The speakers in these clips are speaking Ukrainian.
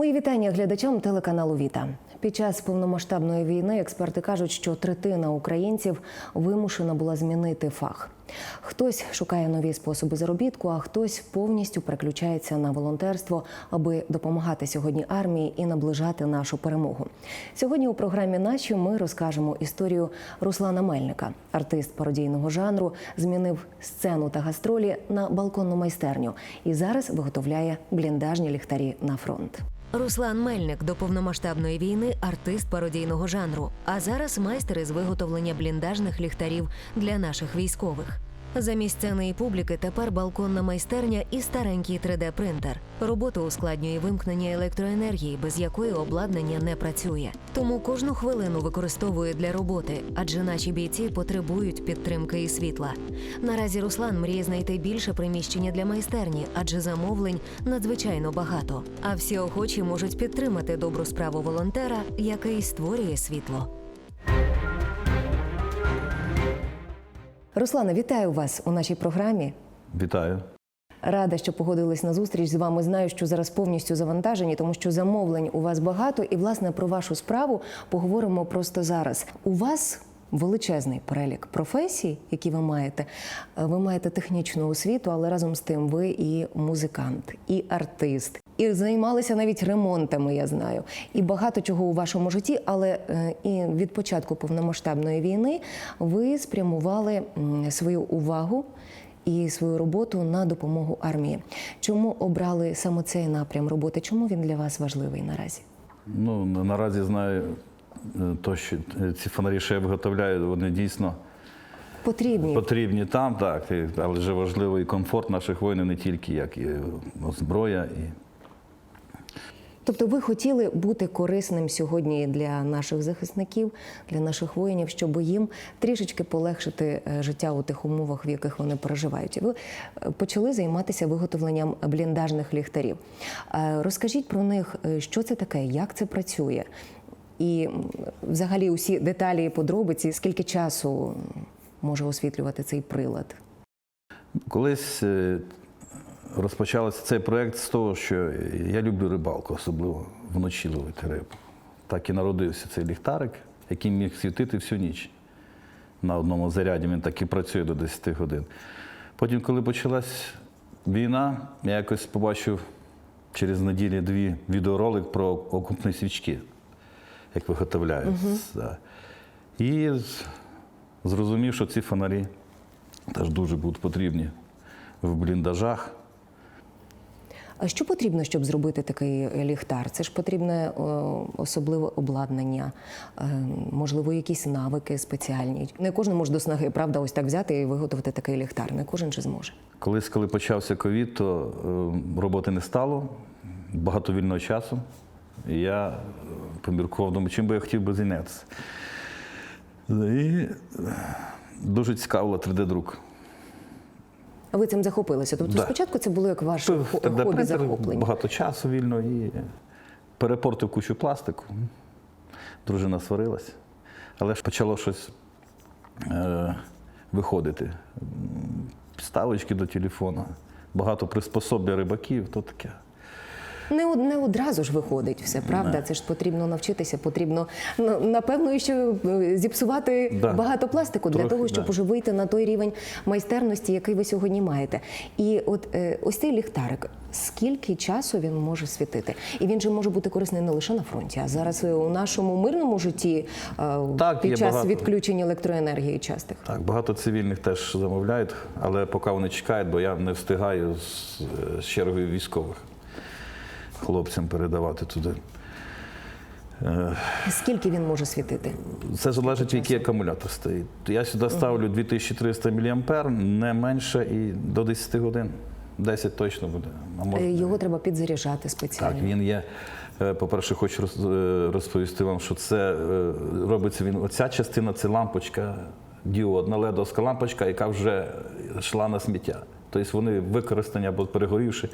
Мої вітання глядачам телеканалу Віта. Під час повномасштабної війни експерти кажуть, що третина українців вимушена була змінити фах. Хтось шукає нові способи заробітку, а хтось повністю переключається на волонтерство, аби допомагати сьогодні армії і наближати нашу перемогу. Сьогодні у програмі Наші ми розкажемо історію Руслана Мельника. Артист пародійного жанру змінив сцену та гастролі на балконну майстерню і зараз виготовляє бліндажні ліхтарі на фронт. Руслан Мельник до повномасштабної війни артист пародійного жанру, а зараз майстер із виготовлення бліндажних ліхтарів для наших військових. Замість сцени і публіки тепер балконна майстерня і старенький 3D-принтер. Роботу ускладнює вимкнення електроенергії, без якої обладнання не працює. Тому кожну хвилину використовує для роботи, адже наші бійці потребують підтримки і світла. Наразі Руслан мріє знайти більше приміщення для майстерні, адже замовлень надзвичайно багато. А всі охочі можуть підтримати добру справу волонтера, який створює світло. Руслане, вітаю вас у нашій програмі. Вітаю. Рада, що погодились на зустріч з вами. Знаю, що зараз повністю завантажені, тому що замовлень у вас багато. І власне про вашу справу поговоримо просто зараз. У вас величезний перелік професій, які ви маєте. Ви маєте технічну освіту, але разом з тим ви і музикант, і артист, і займалися навіть ремонтами. Я знаю, і багато чого у вашому житті. Але е, і від початку повномасштабної війни ви спрямували свою увагу і свою роботу на допомогу армії. Чому обрали саме цей напрям роботи? Чому він для вас важливий наразі? Ну, наразі знаю, е, то, що е, ці фонарі, що я виготовляю, вони дійсно Потрібні потрібні там, так, але вже важливо і комфорт наших воїнів не тільки як і зброя. І... Тобто ви хотіли бути корисним сьогодні для наших захисників, для наших воїнів, щоб їм трішечки полегшити е, життя у тих умовах, в яких вони проживають. Ви е, почали займатися виготовленням бліндажних ліхтарів. Е, Розкажіть про них, що це таке, як це працює, і взагалі усі деталі і подробиці, скільки часу може освітлювати цей прилад? Колись розпочався цей проєкт з того, що я люблю рибалку, особливо вночі ловити рибу. Так і народився цей ліхтарик, який міг світити всю ніч. На одному заряді він так і працює до 10 годин. Потім, коли почалась війна, я якось побачив через неділі-дві відеоролик про окупні свічки, як виготовляють. Да. І зрозумів, що ці фонарі теж дуже будуть потрібні в бліндажах. А що потрібно, щоб зробити такий ліхтар? Це ж потрібне особливе обладнання, е, можливо, якісь навики спеціальні. Не кожен може до снаги, правда, ось так взяти і виготовити такий ліхтар. Не кожен же зможе. Колись, коли почався ковід, то е, роботи не стало, багато вільного часу. Я е, поміркував, думаю, чим би я хотів би зайнятися. І е, дуже цікавило 3D-друк. А ви цим захопилися? Тобто Да. спочатку це було як ваше хобі 3D-принтер, захоплення. багато часу вільно і перепортив кучу пластику. Дружина сварилась. Але ж почало щось е, виходити. Ставочки до телефона, багато приспособ рибаків, то таке. Не, не одразу ж виходить все, правда? Це ж потрібно навчитися, потрібно напевно ще е, зіпсувати Да. багато пластику для того, щоб да. уже вийти на той рівень майстерності, який ви сьогодні маєте. І от е, ось цей ліхтарик, скільки часу він може світити? І він же може бути корисний не лише на фронті, а зараз у нашому мирному житті е, Так, під час багато. відключень електроенергії частих. Так, багато цивільних теж замовляють, але поки вони чекають, бо я не встигаю з, з чергою військових хлопцям передавати туди. Скільки він може світити? Це залежить, який акумулятор стоїть. Я сюди ставлю 2300 мА, не менше і до 10 годин. 10 точно буде. А може, Е, Його треба підзаряджати спеціально. так, він є. е, По-перше, хочу е, розповісти вам, що це робиться він. Оця частина це лампочка діодна ледовська лампочка, яка вже йшла на сміття. Тобто вони використані або перегорівши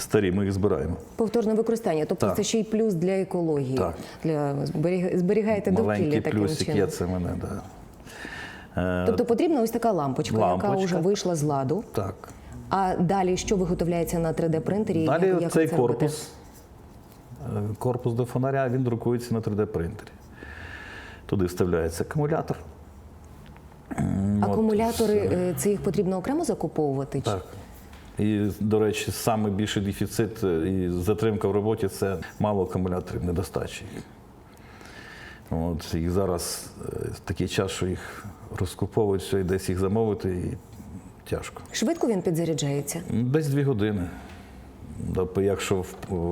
старі, ми їх збираємо. Повторне використання, тобто Так. це ще й плюс для екології, Так. для зберіг- зберігаєте довкілля таким плюсик чином. є це мене. Да. Е, Тобто потрібна ось така лампочка, яка вже вийшла з ладу. так. А далі що виготовляється на 3D принтері? Далі як, як цей ви це робите? корпус. корпус до фонаря, він друкується на 3D-принтері. Туди вставляється акумулятор. М, от, Акумулятори е, це їх потрібно окремо закуповувати? Так. І, до речі, найбільший більший дефіцит е, і затримка в роботі це мало акумуляторів, недостачі. От, і зараз е, такий час, що їх розкуповують все, і десь їх замовити, і тяжко. Швидко він підзаряджається. Десь дві години, Тобто, якщо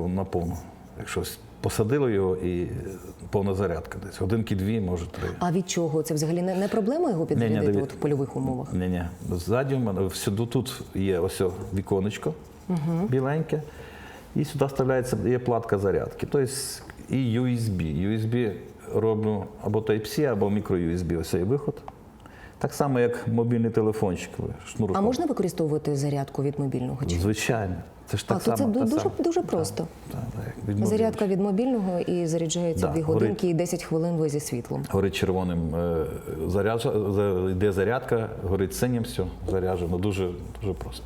на повну. Якщо посадили його і повна зарядка десь. Годинки дві, може три. А від чого? Це взагалі не, не проблема його підзарядити от в польових умовах? Ні, ні. Ззаді в мене всюди тут є ось віконечко біленьке, і сюди вставляється є платка зарядки. Тобто і USB. USB роблю або Type-C, або micro-USB. Ось цей виход. Так само, як мобільний телефончик. шнурком. А можна використовувати зарядку від мобільного? Чи? Звичайно. Це ж А, само, то це та дуже, саме. дуже просто. Да, да, від. Зарядка від мобільного і заряджається Да, дві горить. годинки і 10 хвилин ви зі світлом. Горить червоним е, заряджа, йде зарядка, горить синім, все, заряджено. Дуже, дуже просто.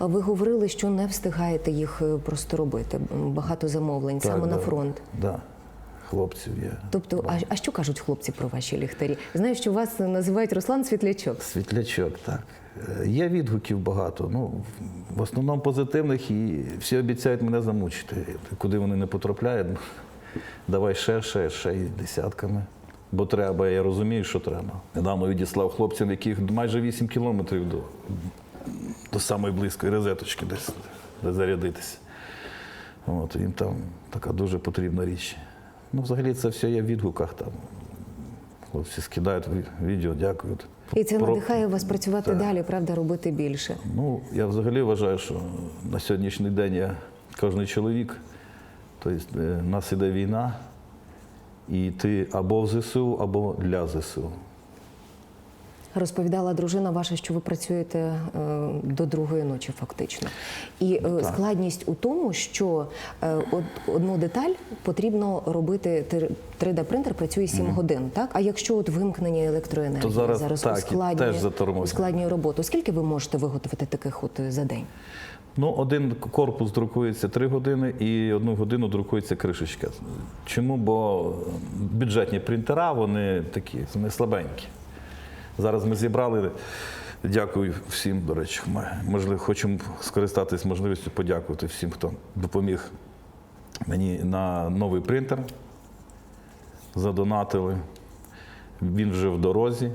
Ви говорили, що не встигаєте їх е, просто робити. Багато замовлень саме на да. фронт. Да. Хлопців є. Тобто, а, а що кажуть хлопці про ваші ліхтарі? Знаю, що вас називають Руслан Світлячок. Світлячок, так. Е, Є відгуків багато. Ну, в- основному позитивних, і всі обіцяють мене замучити. Куди вони не потрапляють, ну, давай ще, ще, ще і десятками. Бо треба, я розумію, що треба. Недавно відіслав хлопцям, яких майже 8 кілометрів до, до самої близької розеточки, десь, де зарядитися. От, їм там така дуже потрібна річ. Ну, взагалі, це все є в відгуках там. Хлопці скидають ві- відео, дякують. І це Про- надихає вас працювати Так. далі, правда, робити більше. Ну, я взагалі вважаю, що на сьогоднішній день я кожен чоловік, тобто е, в нас іде війна, і ти або в ЗСУ, або для ЗСУ. Розповідала дружина ваша, що ви працюєте е, до другої ночі, фактично. І е, складність у тому, що е, од- одну деталь потрібно робити. 3D-принтер працює 7 годин, так? А якщо от вимкнення електроенергії То зараз так, і ускладнює, теж ускладнює роботу, скільки ви можете виготовити таких от за день? Ну, один корпус друкується 3 години і одну годину друкується кришечка. Чому? Бо бюджетні принтера, вони такі, вони слабенькі. Зараз ми зібрали. Дякую всім, до речі. Ми, Можливо, хочемо скористатись можливістю подякувати всім, хто допоміг мені на новий принтер. Задонатили. Він вже в дорозі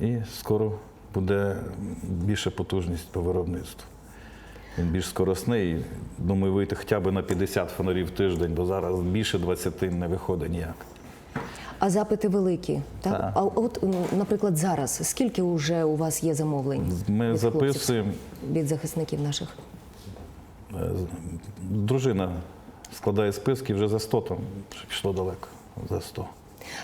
і скоро буде більша потужність по виробництву. Він більш скоросний. Думаю, вийти хоча б на 50 фонарів в тиждень, бо зараз більше 20 не виходить ніяк. А запити великі, так? Так. А от, м, наприклад, зараз скільки вже у вас є замовлень? Ми від хлопців, записуємо. від захисників наших? е, Дружина складає списки вже за 100, там пішло далеко. За 100.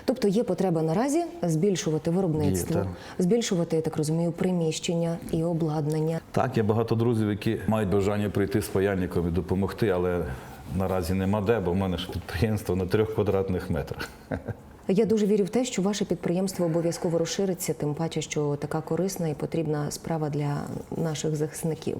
Тобто є потреба наразі збільшувати виробництво, Є, так. збільшувати, я так розумію, приміщення і обладнання. Так, є багато друзів, які мають бажання прийти з паяльником і допомогти, але наразі нема де, бо в мене ж підприємство на трьох квадратних метрах. Я дуже вірю в те, що ваше підприємство обов'язково розшириться, тим паче, що така корисна і потрібна справа для наших захисників.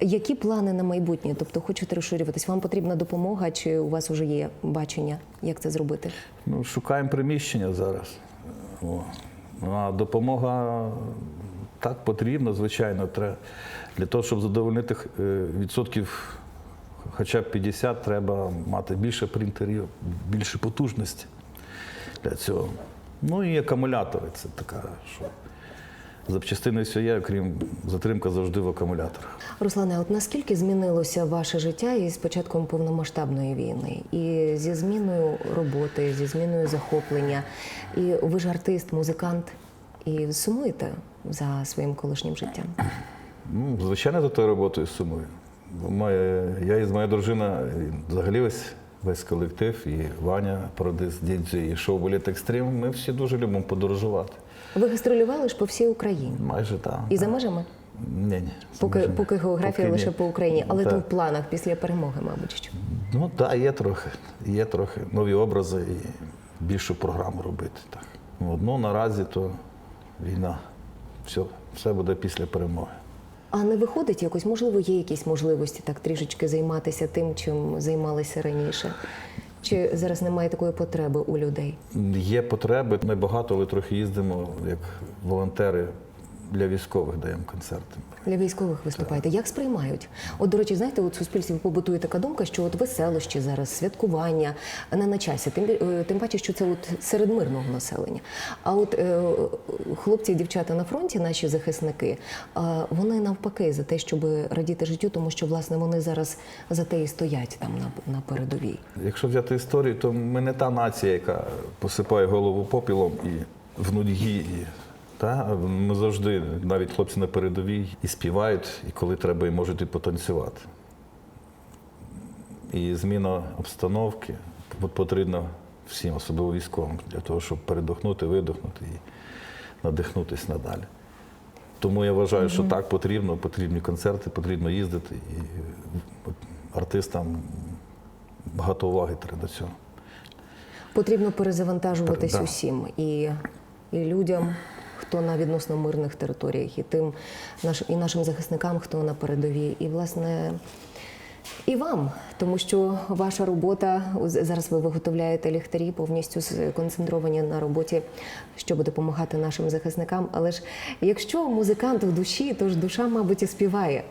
Які плани на майбутнє? Тобто хочете розширюватись? Вам потрібна допомога, чи у вас вже є бачення, як це зробити? Ну, шукаємо приміщення зараз. О. А допомога так потрібна, звичайно. Треба. Для того, щоб задовольнити е, відсотків хоча б 50, треба мати більше принтерів, більше потужності для цього. Ну і акумулятори це така, що запчастини все є, окрім затримка завжди в акумуляторах. Руслане, от наскільки змінилося ваше життя із початком повномасштабної війни, і зі зміною роботи, зі зміною захоплення? І ви ж артист, музикант, і сумуєте за своїм колишнім життям? Ну, звичайно, за тою роботою сумую. Моя, я і моя дружина, взагалі весь, весь колектив, і Ваня, пародист, діджей, і шоу «Боліт Екстрім. Ми всі дуже любимо подорожувати. Ви гастролювали ж по всій Україні Майже так. і за межами, Ні, ні. поки, Може, поки географія поки лише ні. по Україні, але то в планах після перемоги, мабуть. що. Ну так, є трохи. Є трохи нові образи і більшу програму робити. Так. Ну, наразі то війна. Все, все буде після перемоги. А не виходить якось, можливо, є якісь можливості так трішечки займатися тим, чим займалися раніше? Чи зараз немає такої потреби у людей? Є потреби, ми багато, але трохи їздимо як волонтери для військових даємо концерти. Для військових виступаєте. Як сприймають? От, до речі, знаєте, от в суспільстві побутує така думка, що от веселощі зараз, святкування не на часі. Тим, е, тим паче, що це от серед мирного населення. А от е, хлопці і дівчата на фронті, наші захисники, е, вони навпаки за те, щоб радіти життю, тому що власне вони зараз за те і стоять там на, на передовій. Якщо взяти історію, то ми не та нація, яка посипає голову попілом і в нудьгі. І, та? Ми завжди, навіть хлопці на передовій, і співають, і коли треба, і можуть і потанцювати. І зміна обстановки от потрібна всім, особливо військовим, для того, щоб передохнути, видохнути і надихнутися надалі. Тому я вважаю, що так потрібно, потрібні концерти, потрібно їздити. І артистам багато уваги треба до цього. Потрібно перезавантажуватись Да. усім і, і людям, хто на відносно мирних територіях, і тим і нашим захисникам, хто на передовій, і власне. І вам, тому що ваша робота зараз ви виготовляєте ліхтарі, повністю сконцентровані на роботі, щоб допомагати нашим захисникам. Але ж якщо музикант в душі, то ж душа, мабуть, і співає.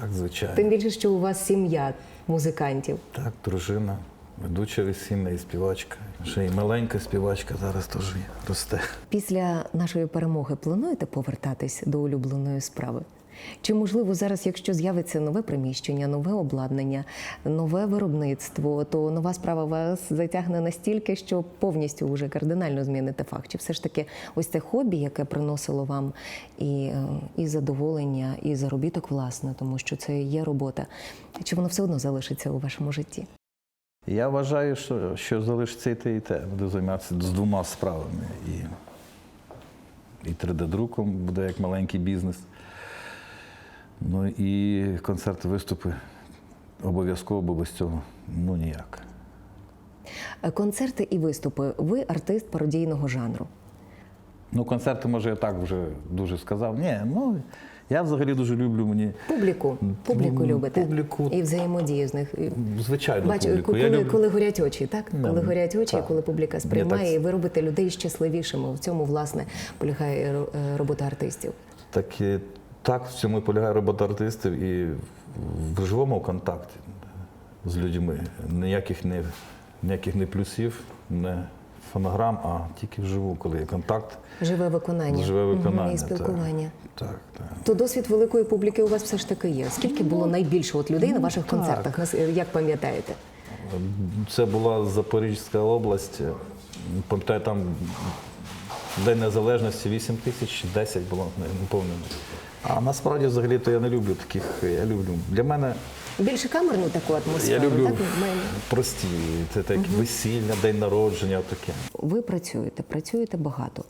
Так, звичайно. Тим більше, що у вас сім'я музикантів. Так, дружина, ведуча весільна і співачка. Ще й маленька співачка зараз теж росте. Після нашої перемоги плануєте повертатись до улюбленої справи? Чи можливо зараз, якщо з'явиться нове приміщення, нове обладнання, нове виробництво, то нова справа вас затягне настільки, що повністю вже кардинально зміните фах? Чи все ж таки ось це хобі, яке приносило вам і, і задоволення, і заробіток власне, тому що це є робота? Чи воно все одно залишиться у вашому житті? Я вважаю, що, що залишиться і те, і те. Буду займатися з двома справами. І, і 3D-друком буде як маленький бізнес. Ну і концерти, виступи обов'язково, бо без цього ну ніяк. Е, Концерти і виступи. Ви артист пародійного жанру. Ну, концерти, може, я так вже дуже сказав. Ні, ну я взагалі дуже люблю мені. Публіку, публіку Ну, любите публіку. і взаємодію з них. Звичайно, Бачу, публіку. коли, Я люблю- коли горять очі, так? Да, коли горять очі, так. коли публіка сприймає, так- і ви робите людей щасливішими. В цьому, власне, полягає е, робота артистів. Так, так, в цьому і полягає робота артистів і в живому контакті з людьми. Ніяких не, ніяких не плюсів, не фонограм, а тільки вживу, коли є контакт, Живе виконання, живе виконання. і спілкування. Так, так. так. То досвід великої публіки у вас все ж таки є. Скільки було найбільше от людей на ваших Ну, так. концертах? Як пам'ятаєте? Це була Запорізька область. Пам'ятаю, там День Незалежності 8 тисяч, 10 було, не, не. А насправді взагалі то я не люблю таких. Я люблю. Для мене Більше камерну таку атмосферу, я люблю так? Прості. Це так весілля, день народження, таке. Ви працюєте, працюєте багато.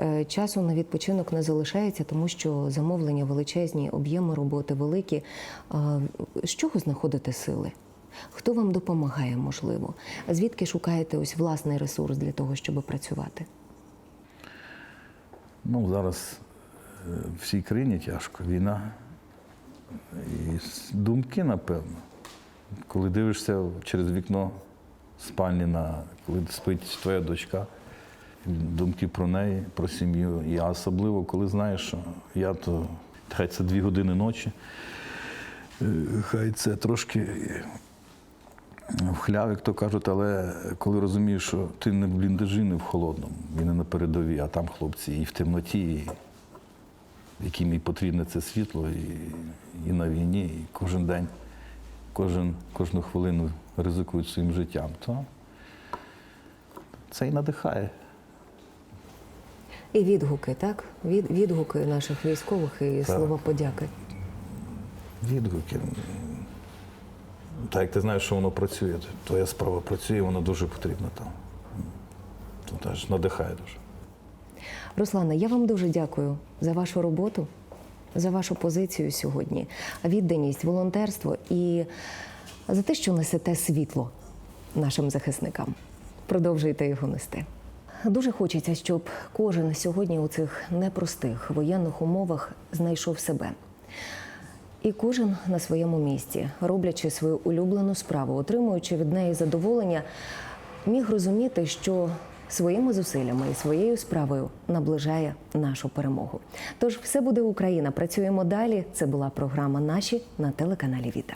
Е, Часу на відпочинок не залишається, тому що замовлення величезні, об'єми роботи великі. З чого знаходите сили? Хто вам допомагає, можливо? Звідки шукаєте ось власний ресурс для того, щоб працювати? Ну, зараз е, всій країні тяжко, війна. І думки, напевно. Коли дивишся через вікно спальні на коли спить твоя дочка, думки про неї, про сім'ю. І особливо, коли знаєш, що я то хай це дві години ночі, е, хай це трошки е, в хляв, як то кажуть, але коли розумієш, що ти не в бліндажі, не в холодному, і не на передовій, а там хлопці і в темноті, і яким і потрібне це світло, і, і на війні, і кожен день, кожен, кожну хвилину ризикують своїм життям, то це і надихає. І відгуки, так? Від, відгуки наших військових і слова подяки. Відгуки. Так як ти знаєш, що воно працює, твоя справа працює, воно дуже потрібно там. То теж надихає дуже. Руслана, я вам дуже дякую за вашу роботу, за вашу позицію сьогодні, відданість, волонтерство і за те, що несете світло нашим захисникам. Продовжуйте його нести. Дуже хочеться, щоб кожен сьогодні у цих непростих воєнних умовах знайшов себе. І кожен на своєму місці, роблячи свою улюблену справу, отримуючи від неї задоволення, міг розуміти, що своїми зусиллями і своєю справою наближає нашу перемогу. Тож все буде Україна. Працюємо далі. Це була програма Наші на телеканалі Віта.